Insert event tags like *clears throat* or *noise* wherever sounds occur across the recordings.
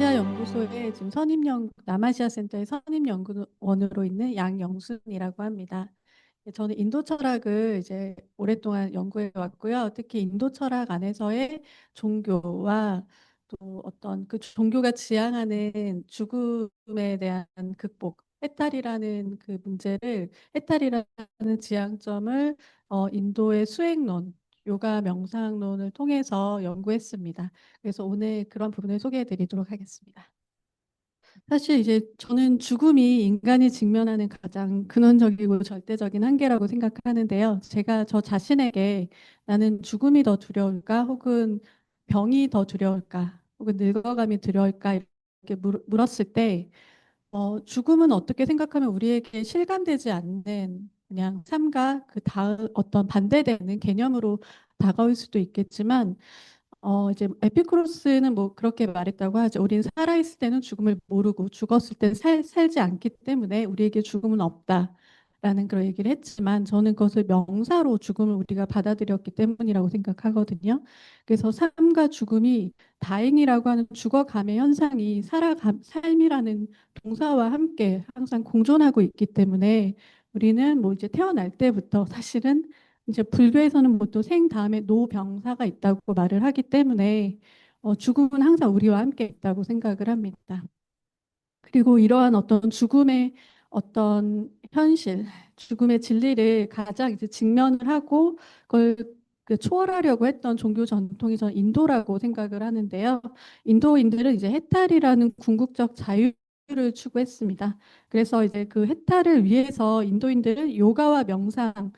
아시아 연구소의 지금 선임 연 남아시아 센터의 선임 연구원으로 있는 양영순이라고 합니다. 예, 저는 인도 철학을 이제 오랫동안 연구해 왔고요. 특히 인도 철학 안에서의 종교와 또 어떤 그 종교가 지향하는 죽음에 대한 극복, 해탈이라는 그 문제를 해탈이라는 지향점을 어, 인도의 수행론, 요가 명상론을 통해서 연구했습니다. 그래서 오늘 그런 부분을 소개해 드리도록 하겠습니다. 사실 이제 저는 죽음이 인간이 직면하는 가장 근원적이고 절대적인 한계라고 생각하는데요. 제가 저 자신에게 나는 죽음이 더 두려울까 혹은 병이 더 두려울까 혹은 늙어감이 두려울까 이렇게 물, 물었을 때 어, 죽음은 어떻게 생각하면 우리에게 실감되지 않는 그냥 삶과 그 다음 어떤 반대되는 개념으로 다가올 수도 있겠지만 어 이제 에피쿠로스는 뭐 그렇게 말했다고 하죠. 우리는 살아 있을 때는 죽음을 모르고 죽었을 때 살, 살지 않기 때문에 우리에게 죽음은 없다. 라는 그런 얘기를 했지만 저는 그것을 명사로 죽음을 우리가 받아들였기 때문이라고 생각하거든요. 그래서 삶과 죽음이 다행이라고 하는 죽어감의 현상이 살아감, 삶이라는 동사와 함께 항상 공존하고 있기 때문에 우리는 뭐 이제 태어날 때부터 사실은 이제 불교에서는 보통 생 다음에 노병사가 있다고 말을 하기 때문에 어, 죽음은 항상 우리와 함께 있다고 생각을 합니다. 그리고 이러한 어떤 죽음의 어떤 현실, 죽음의 진리를 가장 이제 직면을 하고 그걸 그 초월하려고 했던 종교 전통이 전 인도라고 생각을 하는데요. 인도인들은 이제 해탈이라는 궁극적 자유 를 추구했습니다. 그래서 이제 그 해탈을 위해서 인도인들은 요가와 명상을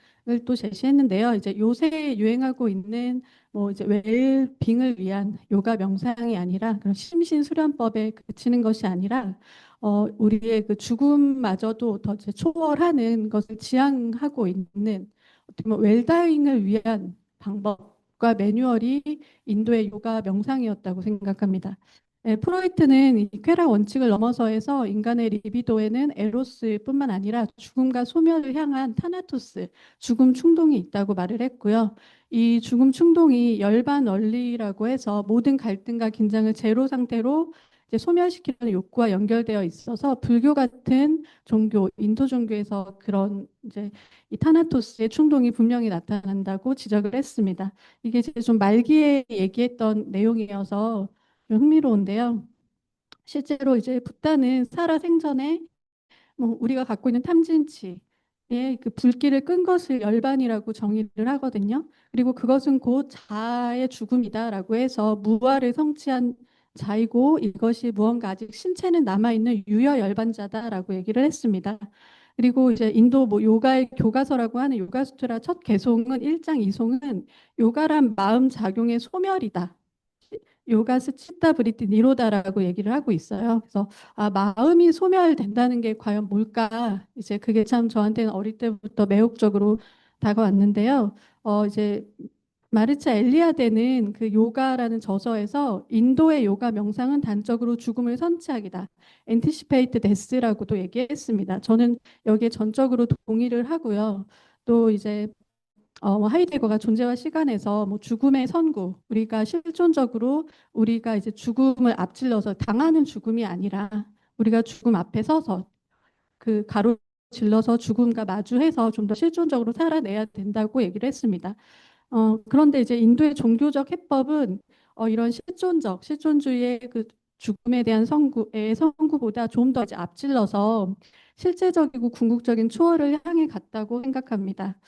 또 제시했는데요. 이제 요새 유행하고 있는 뭐 이제 웰빙을 위한 요가 명상이 아니라 그런 심신 수련법에 그치는 것이 아니라 어, 우리의 그 죽음마저도 더 초월하는 것을 지향하고 있는 어떻게 보면 웰다잉을 위한 방법과 매뉴얼이 인도의 요가 명상이었다고 생각합니다. 네, 프로이트는 이 쾌락 원칙을 넘어서 해서 인간의 리비도에는 에로스뿐만 아니라 죽음과 소멸을 향한 타나토스, 죽음 충동이 있다고 말을 했고요. 이 죽음 충동이 열반 원리라고 해서 모든 갈등과 긴장을 제로 상태로 이제 소멸시키는 욕구와 연결되어 있어서 불교 같은 종교, 인도 종교에서 그런 이제 이 타나토스의 충동이 분명히 나타난다고 지적을 했습니다. 이게 좀 말기에 얘기했던 내용이어서 좀 흥미로운데요. 실제로 이제 붓다는 살아 생전에 뭐 우리가 갖고 있는 탐진치 그 불길을 끈 것을 열반이라고 정의를 하거든요. 그리고 그것은 곧 자아의 죽음이다라고 해서 무아를 성취한 자이고 이것이 무언가 아직 신체는 남아있는 유여 열반자다라고 얘기를 했습니다. 그리고 이제 인도 뭐 요가의 교과서라고 하는 요가수트라 첫 개송은 1장 2송은 요가란 마음 작용의 소멸이다. 요가스 치타 브리티 니로다라고 얘기를 하고 있어요. 그래서 아 마음이 소멸된다는 게 과연 뭘까? 이제 그게 참 저한테는 어릴 때부터 매혹적으로 다가왔는데요. 어 이제 마르차 엘리아데는 그 요가라는 저서에서 인도의 요가 명상은 단적으로 죽음을 선치하기다. 엔티시페이트 데스라고도 얘기했습니다. 저는 여기에 전적으로 동의를 하고요. 또 이제 어, 뭐 하이데거가 존재와 시간에서 뭐 죽음의 선구, 우리가 실존적으로 우리가 이제 죽음을 앞질러서 당하는 죽음이 아니라 우리가 죽음 앞에 서서 그 가로 질러서 죽음과 마주해서 좀 더 실존적으로 살아내야 된다고 얘기를 했습니다. 어, 그런데 이제 인도의 종교적 해법은 어, 이런 실존적, 실존주의의 그 죽음에 대한 선구의 선구보다 좀 더 앞질러서 실제적이고 궁극적인 초월을 향해 갔다고 생각합니다.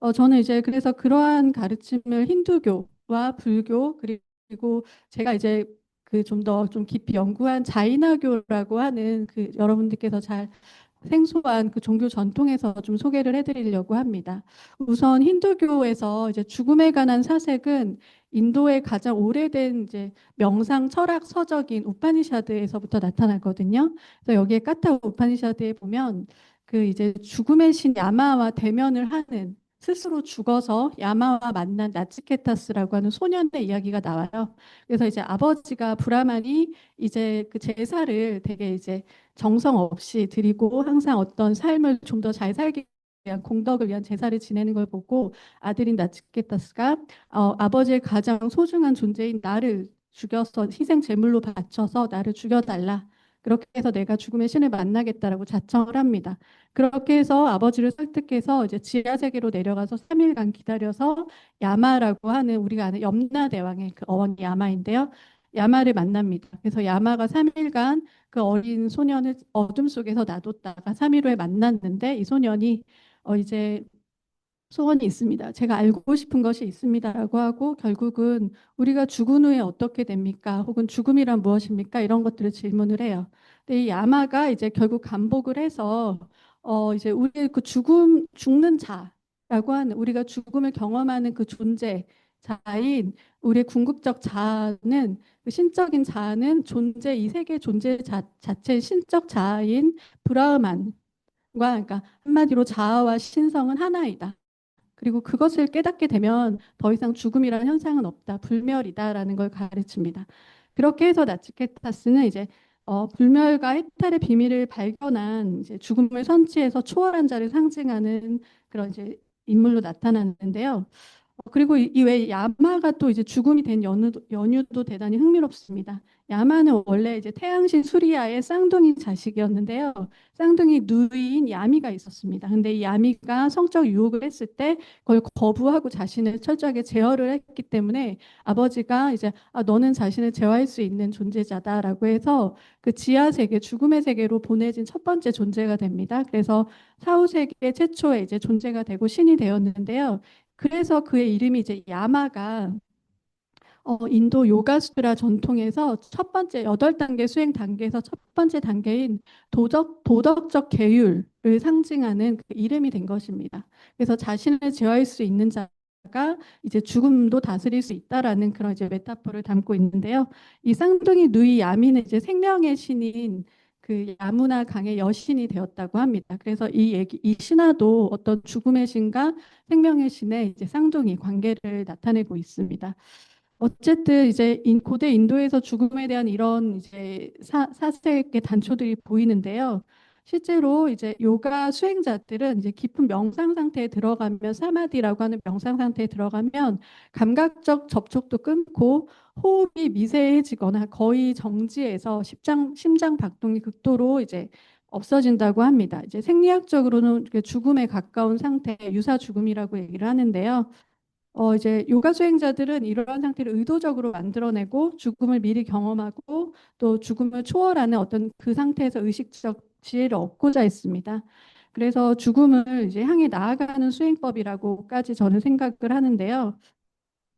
어, 저는 이제 그래서 그러한 가르침을 힌두교와 불교 그리고 제가 이제 그 좀더좀 깊이 연구한 자이나교라고 하는 그 여러분들께서 잘 생소한 그 종교 전통에서 좀 소개를 해드리려고 합니다. 우선 힌두교에서 이제 죽음에 관한 사색은 인도의 가장 오래된 이제 명상 철학 서적인 우파니샤드에서부터 나타나거든요. 그래서 여기에 까타 우파니샤드에 보면 그 이제 죽음의 신 야마와 대면을 하는 스스로 죽어서 야마와 만난 나치케타스라고 하는 소년의 이야기가 나와요. 그래서 이제 아버지가 브라만이 이제 그 제사를 되게 이제 정성 없이 드리고 항상 어떤 삶을 좀 더 잘 살기 위한 공덕을 위한 제사를 지내는 걸 보고 아들인 나치케타스가 어, 아버지의 가장 소중한 존재인 나를 죽여서 희생 제물로 바쳐서 나를 죽여달라. 그렇게 해서 내가 죽음의 신을 만나겠다라고 자청을 합니다. 그렇게 해서 아버지를 설득해서 이제 지하 세계로 내려가서 3일간 기다려서 야마라고 하는 우리가 아는 염라 대왕의 그 어원이 야마인데요. 야마를 만납니다. 그래서 야마가 3일간 그 어린 소년을 어둠 속에서 놔뒀다가 3일 후에 만났는데 이 소년이 어 이제 소원이 있습니다. 제가 알고 싶은 것이 있습니다라고 하고 결국은 우리가 죽은 후에 어떻게 됩니까? 혹은 죽음이란 무엇입니까? 이런 것들을 질문을 해요. 근데 이 야마가 이제 결국 감복을 해서 어 이제 우리의 그 죽음 죽는 자라고 하는 우리가 죽음을 경험하는 그 존재 자인 우리의 궁극적 자아는 그 신적인 자아는 존재 이 세계 존재 자, 자체의 신적 자아인 브라흐만과 그러니까 한마디로 자아와 신성은 하나이다. 그리고 그것을 깨닫게 되면 더 이상 죽음이라는 현상은 없다. 불멸이다라는 걸 가르칩니다. 그렇게 해서 나치케타스는 이제 어, 불멸과 해탈의 비밀을 발견한 이제 죽음을 선취해서 초월한 자를 상징하는 그런 이제 인물로 나타났는데요. 어, 그리고 이 외에 야마가 또 이제 죽음이 된 연유도, 연유도 대단히 흥미롭습니다. 야마는 원래 이제 태양신 수리아의 쌍둥이 자식이었는데요. 쌍둥이 누이인 야미가 있었습니다. 근데 이 야미가 성적 유혹을 했을 때 그걸 거부하고 자신을 철저하게 제어를 했기 때문에 아버지가 이제 아, 너는 자신을 제어할 수 있는 존재자다라고 해서 그 지하 세계, 죽음의 세계로 보내진 첫 번째 존재가 됩니다. 그래서 사후 세계 최초의 이제 존재가 되고 신이 되었는데요. 그래서 그의 이름이 이제 야마가 어, 인도 요가 수트라 전통에서 첫 번째 여덟 단계 수행 단계에서 첫 번째 단계인 도덕 도덕적 계율을 상징하는 그 이름이 된 것입니다. 그래서 자신을 제어할 수 있는 자가 이제 죽음도 다스릴 수 있다라는 그런 이제 메타포를 담고 있는데요. 이 쌍둥이 누이 야미는 이제 생명의 신인 그 야무나 강의 여신이 되었다고 합니다. 그래서 이 얘기, 이 신화도 어떤 죽음의 신과 생명의 신의 이제 쌍둥이 관계를 나타내고 있습니다. 어쨌든 이제 고대 인도에서 죽음에 대한 이런 이제 사, 사색의 단초들이 보이는데요. 실제로 이제 요가 수행자들은 이제 깊은 명상 상태에 들어가면 사마디라고 하는 명상 상태에 들어가면 감각적 접촉도 끊고 호흡이 미세해지거나 거의 정지해서 심장 심장 박동이 극도로 이제 없어진다고 합니다. 이제 생리학적으로는 죽음에 가까운 상태, 유사 죽음이라고 얘기를 하는데요. 어 이제 요가 수행자들은 이러한 상태를 의도적으로 만들어내고 죽음을 미리 경험하고 또 죽음을 초월하는 어떤 그 상태에서 의식적 지혜를 얻고자 했습니다. 그래서 죽음을 이제 향해 나아가는 수행법이라고까지 저는 생각을 하는데요.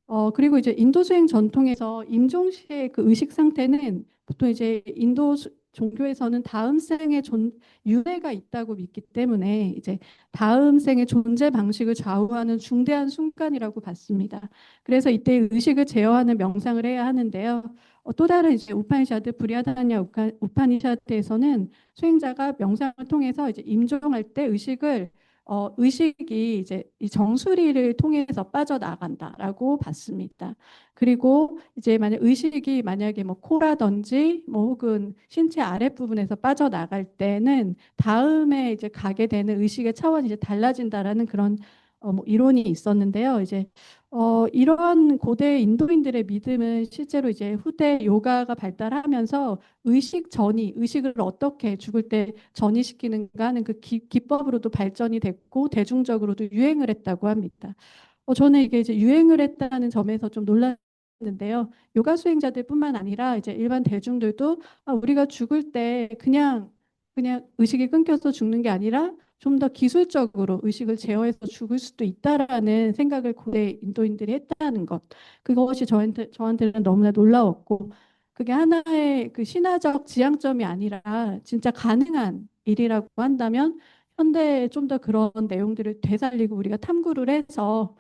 어 그리고 이제 인도 수행 전통에서 임종 시의 그 의식 상태는 보통 이제 인도 수, 종교에서는 다음 생에 존, 유해가 있다고 믿기 때문에 이제 다음 생의 존재 방식을 좌우하는 중대한 순간이라고 봤습니다. 그래서 이때 의식을 제어하는 명상을 해야 하는데요. 어, 또 다른 이제 우파니샤드 브리아다냐 우파니샤드에서는 수행자가 명상을 통해서 이제 임종할 때 의식을 어, 의식이 이제 이 정수리를 통해서 빠져나간다라고 봤습니다. 그리고 이제 만약 의식이 만약에 뭐 코라든지 뭐 혹은 신체 아랫부분에서 빠져나갈 때는 다음에 이제 가게 되는 의식의 차원이 이제 달라진다라는 그런 어, 뭐 이론이 있었는데요. 이제 어, 이러한 고대 인도인들의 믿음은 실제로 이제 후대 요가가 발달하면서 의식 전이, 의식을 어떻게 죽을 때 전이시키는가 하는 그 기, 기법으로도 발전이 됐고 대중적으로도 유행을 했다고 합니다. 어, 저는 이게 이제 유행을 했다는 점에서 좀 놀랐는데요. 요가 수행자들뿐만 아니라 이제 일반 대중들도 아, 우리가 죽을 때 그냥 그냥 의식이 끊겨서 죽는 게 아니라 좀 더 기술적으로 의식을 제어해서 죽을 수도 있다라는 생각을 고대 인도인들이 했다는 것. 그것이 저한테, 저한테는 너무나 놀라웠고, 그게 하나의 그 신화적 지향점이 아니라 진짜 가능한 일이라고 한다면 현대에 좀 더 그런 내용들을 되살리고 우리가 탐구를 해서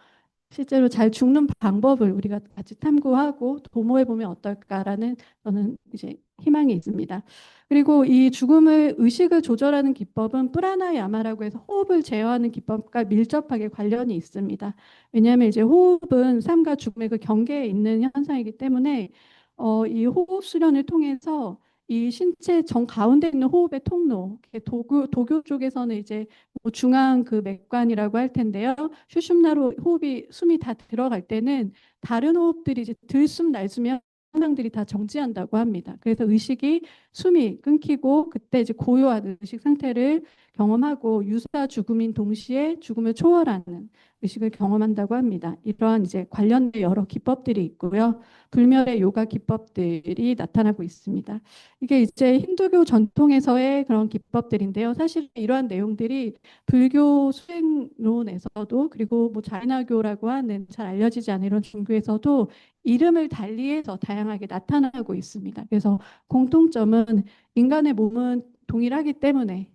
실제로 잘 죽는 방법을 우리가 같이 탐구하고 도모해 보면 어떨까라는 저는 이제 희망이 있습니다. 그리고 이 죽음을 의식을 조절하는 기법은 프라나야마라고 해서 호흡을 제어하는 기법과 밀접하게 관련이 있습니다. 왜냐하면 이제 호흡은 삶과 죽음의 그 경계에 있는 현상이기 때문에 어, 이 호흡 수련을 통해서 이 신체 정 가운데 있는 호흡의 통로, 도교, 도교 쪽에서는 이제 뭐 중앙 그 맥관이라고 할 텐데요. 슈심나로 호흡이 숨이 다 들어갈 때는 다른 호흡들이 이제 들숨 날숨이 현상들이 다 정지한다고 합니다. 그래서 의식이 숨이 끊기고 그때 이제 고요한 의식 상태를 경험하고 유사 죽음인 동시에 죽음을 초월하는 의식을 경험한다고 합니다. 이러한 이제 관련된 여러 기법들이 있고요. 불멸의 요가 기법들이 나타나고 있습니다. 이게 이제 힌두교 전통에서의 그런 기법들인데요. 사실 이러한 내용들이 불교 수행론에서도 그리고 뭐 자이나교라고 하는 잘 알려지지 않은 이런 종교에서도 이름을 달리해서 다양하게 나타나고 있습니다. 그래서 공통점은 인간의 몸은 동일하기 때문에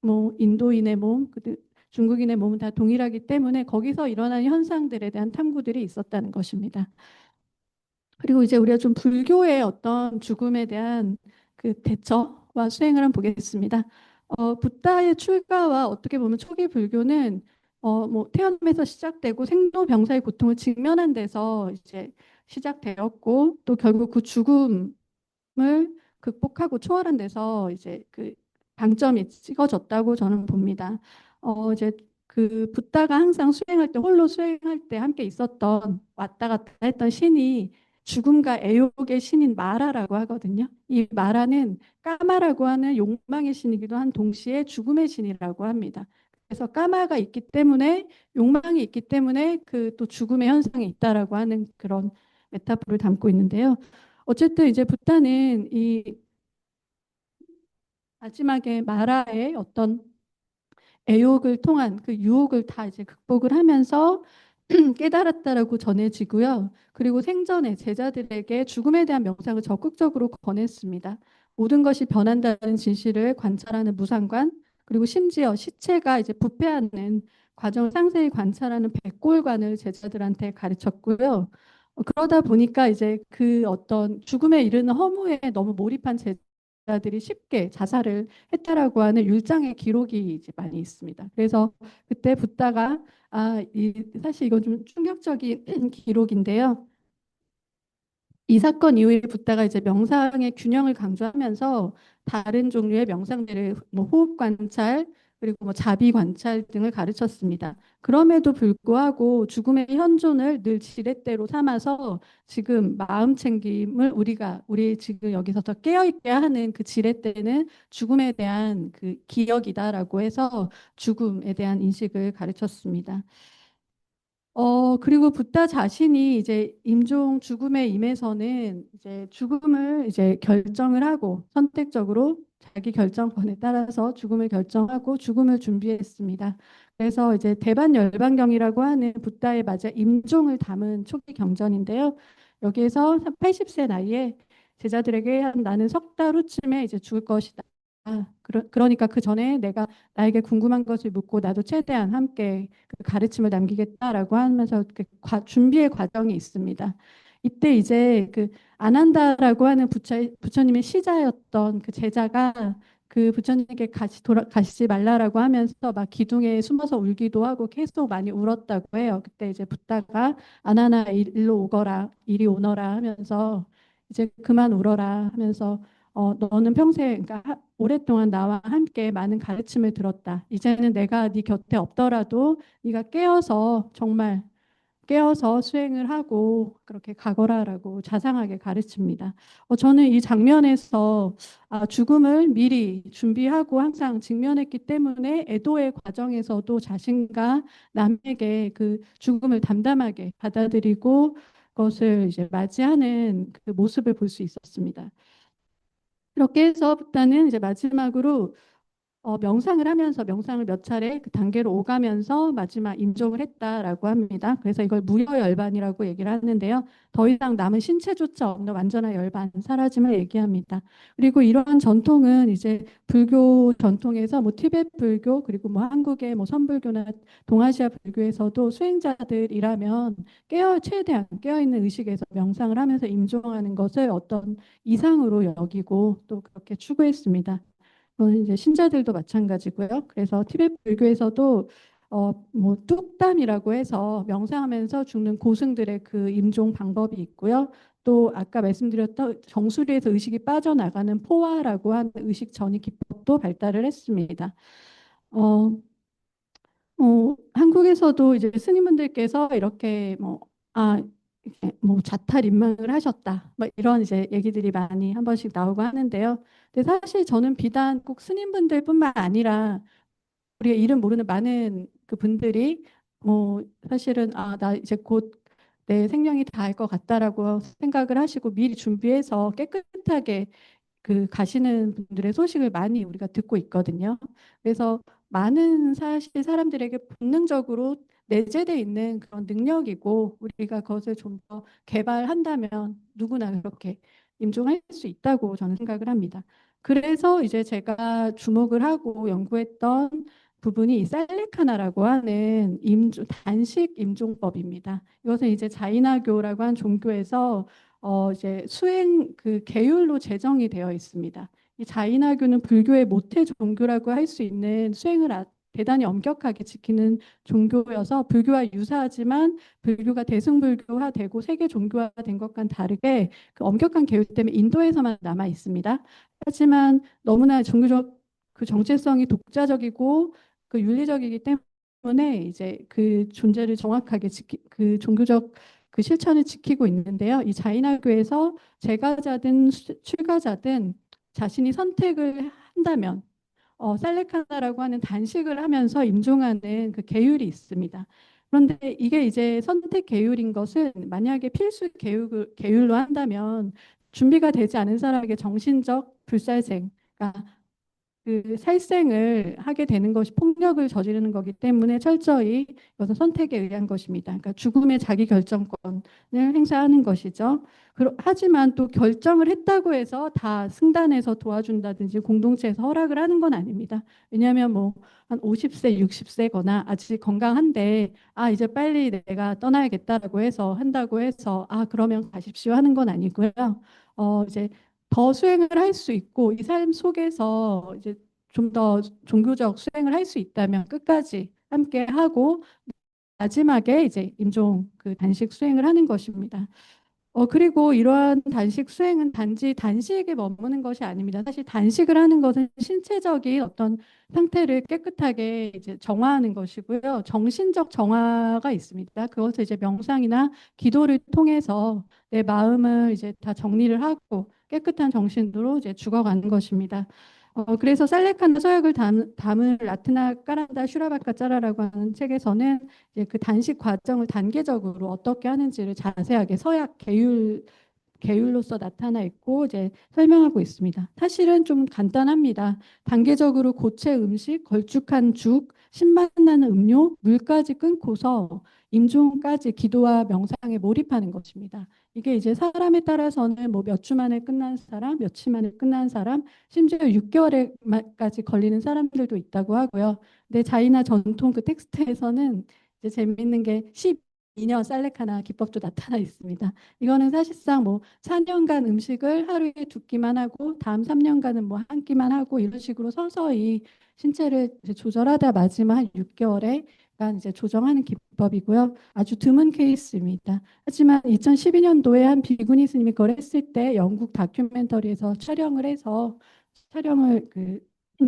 뭐 인도인의 몸, 중국인의 몸은 다 동일하기 때문에 거기서 일어나는 현상들에 대한 탐구들이 있었다는 것입니다. 그리고 이제 우리가 좀 불교의 어떤 죽음에 대한 그 대처와 수행을 한번 보겠습니다. 어, 부다의 출가와 어떻게 보면 초기 불교는 어, 뭐 태어남에서 시작되고 생로병사의 고통을 직면한 데서 이제 시작되었고 또 결국 그 죽음을 극복하고 초월한 데서 이제 그 방점이 찍어졌다고 저는 봅니다. 어, 이제 그 붓다가 항상 수행할 때 홀로 수행할 때 함께 있었던 왔다 갔다 했던 신이 죽음과 애욕의 신인 마라라고 하거든요. 이 마라는 까마라고 하는 욕망의 신이기도 한 동시에 죽음의 신이라고 합니다. 그래서 까마가 있기 때문에 욕망이 있기 때문에 그 또 죽음의 현상이 있다라고 하는 그런 메타포를 담고 있는데요. 어쨌든 이제 부타는 이 마지막에 마라의 어떤 애욕을 통한 그 유혹을 다 이제 극복을 하면서 *clears throat* 깨달았다라고 전해지고요. 그리고 생전에 제자들에게 죽음에 대한 명상을 적극적으로 권했습니다. 모든 것이 변한다는 진실을 관찰하는 무상관, 그리고 심지어 시체가 이제 부패하는 과정을 상세히 관찰하는 백골관을 제자들한테 가르쳤고요. 어, 그러다 보니까 이제 그 어떤 죽음에 이르는 허무에 너무 몰입한 제자 들이 쉽게 자살을 했다라고 하는 율장의 기록이 이제 많이 있습니다. 그래서 그때 붓다가 아, 이, 사실 이건 좀 충격적인 *clears throat* 기록인데요. 이 사건 이후에 붓다가 이제 명상의 균형을 강조하면서 다른 종류의 명상들을 뭐 호흡 관찰, 그리고 뭐 자비 관찰 등을 가르쳤습니다. 그럼에도 불구하고 죽음의 현존을 늘 지렛대로 삼아서 지금 마음 챙김을 우리가 우리 지금 여기서 더 깨어 있게 하는 그 지렛대는 죽음에 대한 그 기억이다라고 해서 죽음에 대한 인식을 가르쳤습니다. 어, 그리고 붓다 자신이 이제 임종 죽음에 임해서는 이제 죽음을 이제 결정을 하고 선택적으로 자기 결정권에 따라서 죽음을 결정하고 죽음을 준비했습니다. 그래서 이제 대반 열반경이라고 하는 붓다의 맞아 임종을 담은 초기 경전인데요. 여기에서 80세 나이에 제자들에게 나는 석 달 후쯤에 이제 죽을 것이다. 그러, 그러니까 그 전에 내가 나에게 궁금한 것을 묻고 나도 최대한 함께 그 가르침을 남기겠다라고 하면서 그 과, 준비의 과정이 있습니다. 이때 이제 그 안 한다라고 하는 부처, 부처님의 시자였던 그 제자가 그 부처님께 같이 돌아 가시지 말라라고 하면서 막 기둥에 숨어서 울기도 하고 계속 많이 울었다고 해요. 그때 이제 붓다가 아나나 일로 오거라 이리 오너라 하면서 이제 그만 울어라 하면서 어, 너는 평생 그러니까 오랫동안 나와 함께 많은 가르침을 들었다. 이제는 내가 네 곁에 없더라도 네가 깨어서 정말 깨어서 수행을 하고 그렇게 가거라라고 자상하게 가르칩니다. 어, 저는 이 장면에서 아, 죽음을 미리 준비하고 항상 직면했기 때문에 애도의 과정에서도 자신과 남에게 그 죽음을 담담하게 받아들이고 그것을 이제 맞이하는 그 모습을 볼 수 있었습니다. 이렇게 해서 부터는 이제 마지막으로 어, 명상을 하면서 명상을 몇 차례 그 단계로 오가면서 마지막 임종을 했다라고 합니다. 그래서 이걸 무여 열반이라고 얘기를 하는데요. 더 이상 남은 신체조차 없는 완전한 열반 사라짐을 얘기합니다. 그리고 이러한 전통은 이제 불교 전통에서 뭐 티베트 불교 그리고 뭐 한국의 뭐 선불교나 동아시아 불교에서도 수행자들이라면 깨어 최대한 깨어 있는 의식에서 명상을 하면서 임종하는 것을 어떤 이상으로 여기고 또 그렇게 추구했습니다. 그건 이제 신자들도 마찬가지고요. 그래서 티베트 불교에서도 어, 뭐 뚝담이라고 해서 명상하면서 죽는 고승들의 그 임종 방법이 있고요. 또 아까 말씀드렸던 정수리에서 의식이 빠져나가는 포화라고 하는 의식 전이 기법도 발달을 했습니다. 어, 어, 한국에서도 이제 스님분들께서 이렇게 뭐, 아, 뭐 자탈 인망을 하셨다. 뭐 이런 이제 얘기들이 많이 한 번씩 나오고 하는데요. 근데 사실 저는 비단 꼭 스님분들뿐만 아니라 우리가 이름 모르는 많은 그 분들이 뭐 사실은 아 나 이제 곧 내 생명이 다할 것 같다라고 생각을 하시고 미리 준비해서 깨끗하게 그 가시는 분들의 소식을 많이 우리가 듣고 있거든요. 그래서 많은 사실 사람들에게 본능적으로 내재되어 있는 그런 능력이고 우리가 그것을 좀 더 개발한다면 누구나 그렇게 임종할 수 있다고 저는 생각을 합니다. 그래서 이제 제가 주목을 하고 연구했던 부분이 이 살레카나라고 하는 임종, 단식 임종법입니다. 이것은 이제 자이나교라고 한 종교에서 어 이제 수행 그 계율로 제정이 되어 있습니다. 이 자이나교는 불교의 모태 종교라고 할 수 있는 수행을 아, 대단히 엄격하게 지키는 종교여서 불교와 유사하지만 불교가 대승불교화되고 세계 종교화된 것과는 다르게 그 엄격한 계율 때문에 인도에서만 남아 있습니다. 하지만 너무나 종교적 그 정체성이 독자적이고 그 윤리적이기 때문에 이제 그 존재를 정확하게 지키 그 종교적 그 실천을 지키고 있는데요. 이 자이나교에서 제가자든 출가자든 자신이 선택을 한다면 어, 살레카나라고 하는 단식을 하면서 임종하는 그 계율이 있습니다. 그런데 이게 이제 선택 계율인 것은 만약에 필수 계율, 계율로 한다면 준비가 되지 않은 사람에게 정신적 불살생, 그러니까 그 살생을 하게 되는 것이 폭력을 저지르는 거기 때문에 철저히 이것은 선택에 의한 것입니다. 그러니까 죽음의 자기 결정권을 행사하는 것이죠. 하지만 또 결정을 했다고 해서 다 승단에서 도와준다든지 공동체에서 허락을 하는 건 아닙니다. 왜냐하면 뭐 한 50세, 60세거나 아직 건강한데 아 이제 빨리 내가 떠나야겠다라고 해서 한다고 해서 아 그러면 가십시오 하는 건 아니고요. 어 이제 더 수행을 할 수 있고 이 삶 속에서 이제 좀 더 종교적 수행을 할 수 있다면 끝까지 함께 하고 마지막에 이제 임종 그 단식 수행을 하는 것입니다. 어 그리고 이러한 단식 수행은 단지 단식에 머무는 것이 아닙니다. 사실 단식을 하는 것은 신체적인 어떤 상태를 깨끗하게 이제 정화하는 것이고요. 정신적 정화가 있습니다. 그것을 이제 명상이나 기도를 통해서 내 마음을 이제 다 정리를 하고 깨끗한 정신으로 이제 죽어가는 것입니다. 어, 그래서 살레칸의 서약을 담, 담을 라트나 까란다 슈라바카 짜라라고 하는 책에서는 이제 그 단식 과정을 단계적으로 어떻게 하는지를 자세하게 서약 계율 계율로서 나타나 있고 이제 설명하고 있습니다. 사실은 좀 간단합니다. 단계적으로 고체 음식, 걸쭉한 죽, 신맛 나는 음료, 물까지 끊고서 임종까지 기도와 명상에 몰입하는 것입니다. 이게 이제 사람에 따라서는 뭐 몇 주 만에 끝난 사람, 며칠 만에 끝난 사람, 심지어 6개월에까지 걸리는 사람들도 있다고 하고요. 근데 자이나 전통 그 텍스트에서는 이제 재밌는 게 12년 살레카나 기법도 나타나 있습니다. 이거는 사실상 뭐 4년간 음식을 하루에 두 끼만 하고 다음 3년간은 뭐 한 끼만 하고 이런 식으로 서서히 신체를 조절하다 마지막 한 6개월에 이제 조정하는 기법이고요. 아주 드문 케이스입니다. 하지만 2012년도에 한 비구니 스님이 그걸 했을 때 영국 다큐멘터리에서 촬영을 해서 촬영을 그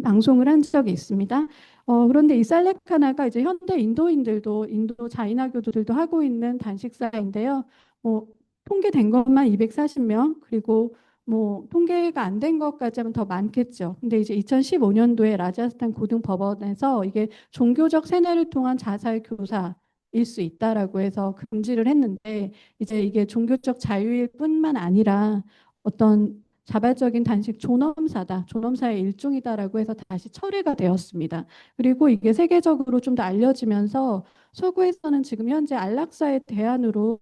방송을 한 적이 있습니다. 어, 그런데 이 살레카나가 이제 현대 인도인들도 인도 자이나 교도들도 하고 있는 단식사인데요. 뭐 통계된 것만 240명 그리고 뭐 통계가 안 된 것까지 하면 더 많겠죠. 근데 이제 2015년도에 라자스탄 고등법원에서 이게 종교적 세뇌를 통한 자살 교사 일 수 있다라고 해서 금지를 했는데 이제 이게 종교적 자유일 뿐만 아니라 어떤 자발적인 단식 존엄사다, 존엄사의 일종이다라고 해서 다시 철회가 되었습니다. 그리고 이게 세계적으로 좀 더 알려지면서 서구에서는 지금 현재 안락사의 대안으로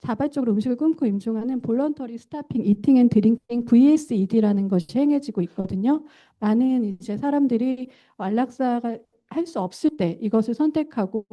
자발적으로 음식을 끊고 임종하는 볼런터리 스타핑 이팅 앤 드링킹 VSED라는 것이 행해지고 있거든요. 많은 이제 사람들이 안락사가 할 수 없을 때 이것을 선택하고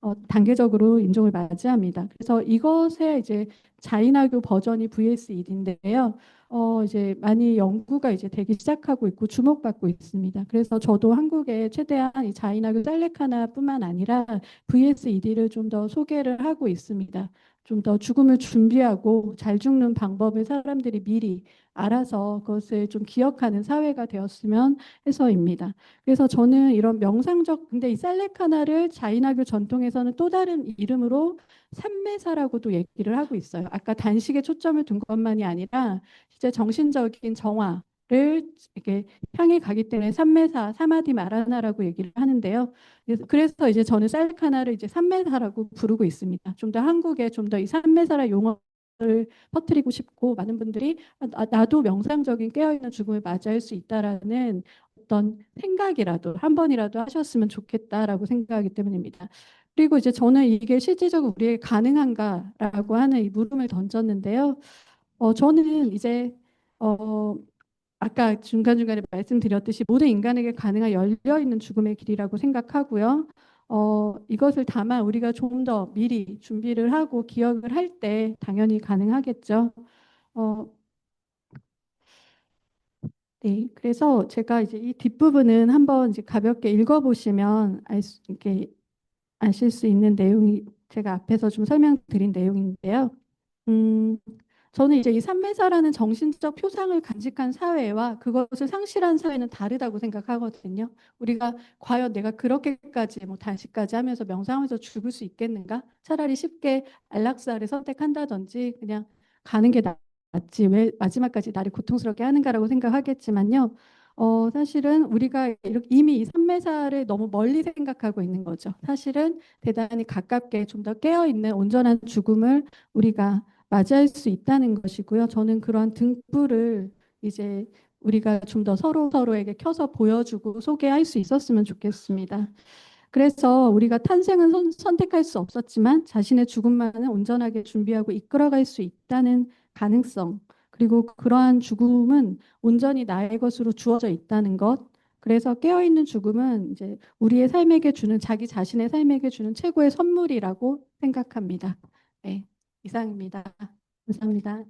어, 단계적으로 임종을 맞이합니다. 그래서 이것의 이제 자인학교 버전이 VSED인데요. 어, 이제 많이 연구가 이제 되기 시작하고 있고 주목받고 있습니다. 그래서 저도 한국에 최대한 이 자인학교 셀렉하나뿐만 아니라 VSED를 좀 더 소개를 하고 있습니다. 좀 더 죽음을 준비하고 잘 죽는 방법을 사람들이 미리 알아서 그것을 좀 기억하는 사회가 되었으면 해서입니다. 그래서 저는 이런 명상적 근데 이 살레카나를 자이나교 전통에서는 또 다른 이름으로 삼매사라고도 얘기를 하고 있어요. 아까 단식에 초점을 둔 것만이 아니라 진짜 정신적인 정화 를 이렇게 향해 가기 때문에 삼매사, 사마디 마라나라고 얘기를 하는데요. 그래서 이제 저는 쌀카나를 이제 삼매사라고 부르고 있습니다. 좀 더 한국에 좀 더 이 삼매사라 용어를 퍼뜨리고 싶고 많은 분들이 아, 나도 명상적인 깨어있는 죽음을 맞이할 수 있다라는 어떤 생각이라도 한 번이라도 하셨으면 좋겠다라고 생각하기 때문입니다. 그리고 이제 저는 이게 실질적으로 우리에게 가능한가라고 하는 이 물음을 던졌는데요. 어, 저는 이제 어, 아까 중간중간에 말씀드렸듯이 모든 인간에게 가능한 열려있는 죽음의 길이라고 생각하고요. 어, 이것을 다만 우리가 좀 더 미리 준비를 하고 기억을 할 때 당연히 가능하겠죠. 어, 네, 그래서 제가 이제 이 뒷부분은 한번 이제 가볍게 읽어보시면 알 수, 이렇게 아실 수 있는 내용이 제가 앞에서 좀 설명드린 내용인데요. 음, 저는 이제 이 삼매사라는 정신적 표상을 간직한 사회와 그것을 상실한 사회는 다르다고 생각하거든요. 우리가 과연 내가 그렇게까지 뭐 단식까지 하면서 명상하면서 죽을 수 있겠는가? 차라리 쉽게 안락사를 선택한다든지 그냥 가는 게 낫지. 왜 마지막까지 나를 고통스럽게 하는가라고 생각하겠지만요. 어, 사실은 우리가 이렇게 이미 이 삼매사를 너무 멀리 생각하고 있는 거죠. 사실은 대단히 가깝게 좀 더 깨어있는 온전한 죽음을 우리가 맞이할 수 있다는 것이고요. 저는 그러한 등불을 이제 우리가 좀 더 서로 서로에게 켜서 보여주고 소개할 수 있었으면 좋겠습니다. 그래서 우리가 탄생은 선, 선택할 수 없었지만 자신의 죽음만은 온전하게 준비하고 이끌어갈 수 있다는 가능성 그리고 그러한 죽음은 온전히 나의 것으로 주어져 있다는 것 그래서 깨어있는 죽음은 이제 우리의 삶에게 주는 자기 자신의 삶에게 주는 최고의 선물이라고 생각합니다. 네. 이상입니다. 감사합니다.